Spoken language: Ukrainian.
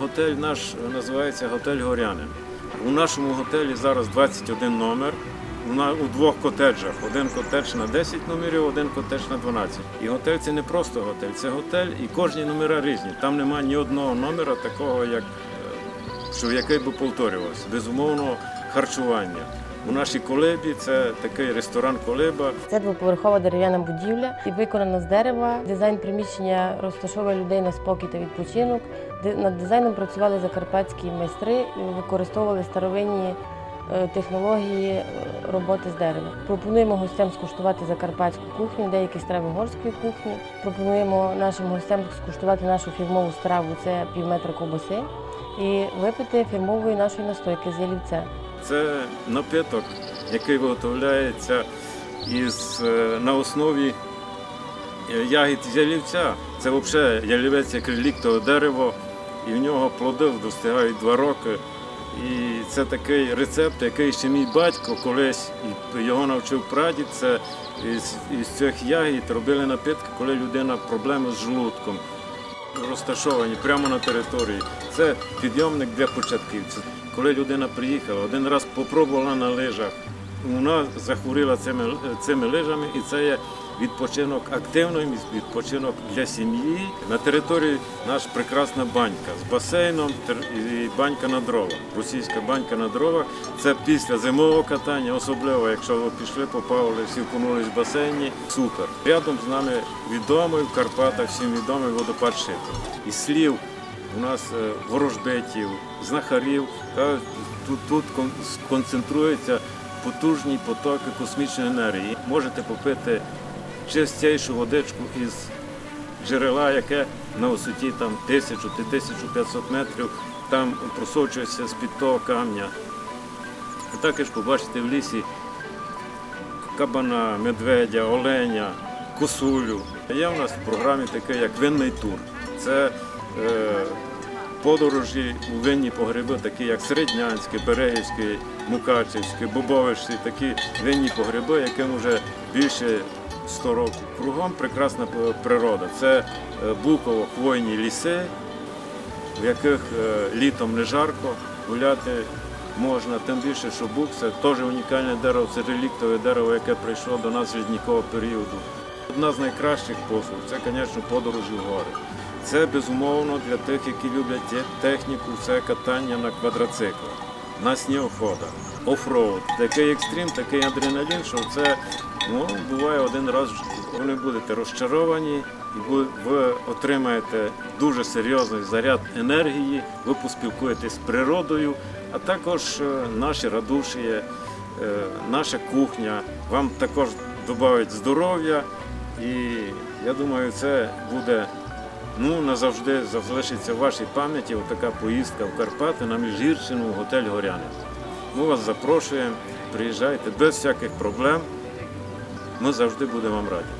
готель наш називається готель Горянин. У нашому готелі зараз 21 номер. У двох котеджах. Один котедж на 10 номерів, один котедж на 12. І готель це не просто готель, це готель, і кожні номера різні. Там немає ні одного номера такого, як е, що який би повторювався. Безумовно, харчування. У нашій колебі це такий ресторан Колеба. Це двоповерхова дерев'яна будівля і виконана з дерева. Дизайн приміщення розташовує людей на спокій та відпочинок. Над дизайном працювали закарпатські майстри і використовували старовинні е, технології е, роботи з дерева. Пропонуємо гостям скуштувати закарпатську кухню, деякі страви горської кухні. Пропонуємо нашим гостям скуштувати нашу фірмову страву це півметра ковбаси і випити фірмової нашої настойки з ялівця. Це напиток, який виготовляється із, е, на основі е, ягід ялівця. Це взагалі ялівець як реліктове дерево, і в нього плоди достигають два роки. І це такий рецепт, який ще мій батько колись його навчив прадід. Це із, із цих ягід робили напитки, коли людина проблеми з желудком розташовані прямо на території. Це підйомник для початківців. Коли людина приїхала, один раз попробувала на лижах, вона захворіла цими, цими лижами, і це є відпочинок активний відпочинок для сім'ї. На території наша прекрасна банька з басейном і банька на дровах. Російська банька на дровах. Це після зимового катання, особливо якщо ви пішли, попали, всі вкунулись в басейні. Супер. Рядом з нами відомий в Карпатах, всім відомий водопад Шипи. І слів у нас е, ворожбитів, знахарів. Тут, тут кон- концентруються потужні потоки космічної енергії. Можете попити чистішу водичку із джерела, яке на висоті там 1000 чи 1500 метрів, там просочується з-під того камня. А також побачите в лісі кабана, медведя, оленя, косулю. Є в нас в програмі таке, як винний тур. Це е, подорожі у винні погреби, такі як Середнянське, Берегівське, Мукачівське, Бобовичі, такі винні погреби, яким вже більше 100 років. Кругом прекрасна природа. Це е, буково-хвойні ліси, в яких е, літом не жарко, гуляти можна, тим більше, що бук це теж унікальне дерево, це реліктове дерево, яке прийшло до нас з ліднікового періоду. Одна з найкращих послуг це, звісно, подорожі в гори. Це безумовно для тих, які люблять техніку, це катання на квадроциклах, на снігоходах, офроуд. Такий екстрім, такий адреналін, що це ну, буває один раз. Ви не будете розчаровані і ви, ви отримаєте дуже серйозний заряд енергії, ви поспілкуєтесь з природою, а також е, наші радуші, е, наша кухня вам також додавить здоров'я. І я думаю, це буде ну, назавжди залишиться в вашій пам'яті така поїздка в Карпати на Міжгірщину в готель Горяни. Ми вас запрошуємо, приїжджайте без всяких проблем. Ми завжди будемо вам раді.